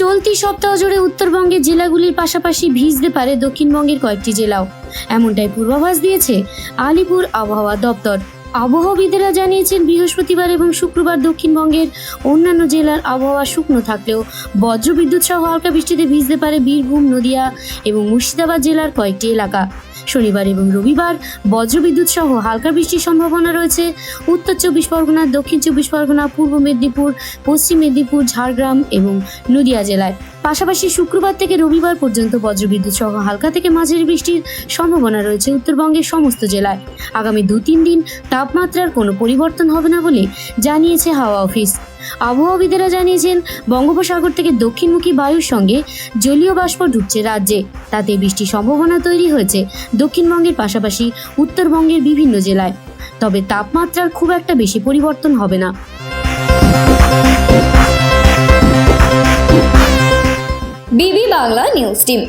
চলতি সপ্তাহ জুড়ে উত্তরবঙ্গের জেলাগুলির পাশাপাশি ভিজতে পারে দক্ষিণবঙ্গের কয়েকটি জেলাও। এমনটাই পূর্বাভাস দিয়েছে আলিপুর আবহাওয়া দপ্তর। আবহাওয়াবিদেরা জানিয়েছেন, বৃহস্পতিবার এবং শুক্রবার দক্ষিণবঙ্গের অন্যান্য জেলার আবহাওয়া শুকনো থাকলেও বজ্রবিদ্যুৎ সহ হালকা বৃষ্টিতে ভিজতে পারে বীরভূম, নদিয়া এবং মুর্শিদাবাদ জেলার কয়েকটি এলাকা। শনিবার এবং রবিবার বজ্রবিদ্যুৎ সহ হালকা বৃষ্টির সম্ভাবনা রয়েছে। উত্তর চব্বিশ পরগনা, দক্ষিণ চব্বিশ পরগনা, পূর্ব মেদিনীপুর, পশ্চিম মেদিনীপুর, ঝাড়গ্রাম এবং নদিয়া জেলায়। পাশাপাশি শুক্রবার থেকে রবিবার পর্যন্ত বজ্রবিদ্যুৎ সহ হালকা থেকে মাঝারি বৃষ্টির সম্ভাবনা রয়েছে উত্তরবঙ্গের সমস্ত জেলায়। আগামী দু তিন দিন তাপমাত্রার কোনো পরিবর্তন হবে না বলে জানিয়েছে হাওয়া অফিস। আবহাওয়াবিদেরা জানিয়েছেন, বঙ্গোপসাগর থেকে দক্ষিণমুখী বায়ুর সঙ্গে জলীয় বাষ্প ঢুকছে রাজ্যে। তাতে বৃষ্টির সম্ভাবনা তৈরি হয়েছে দক্ষিণবঙ্গের পাশাপাশি উত্তরবঙ্গের বিভিন্ন জেলায়। তবে তাপমাত্রার খুব একটা বেশি পরিবর্তন হবে না। বিবি বাংলা নিউজ টিম।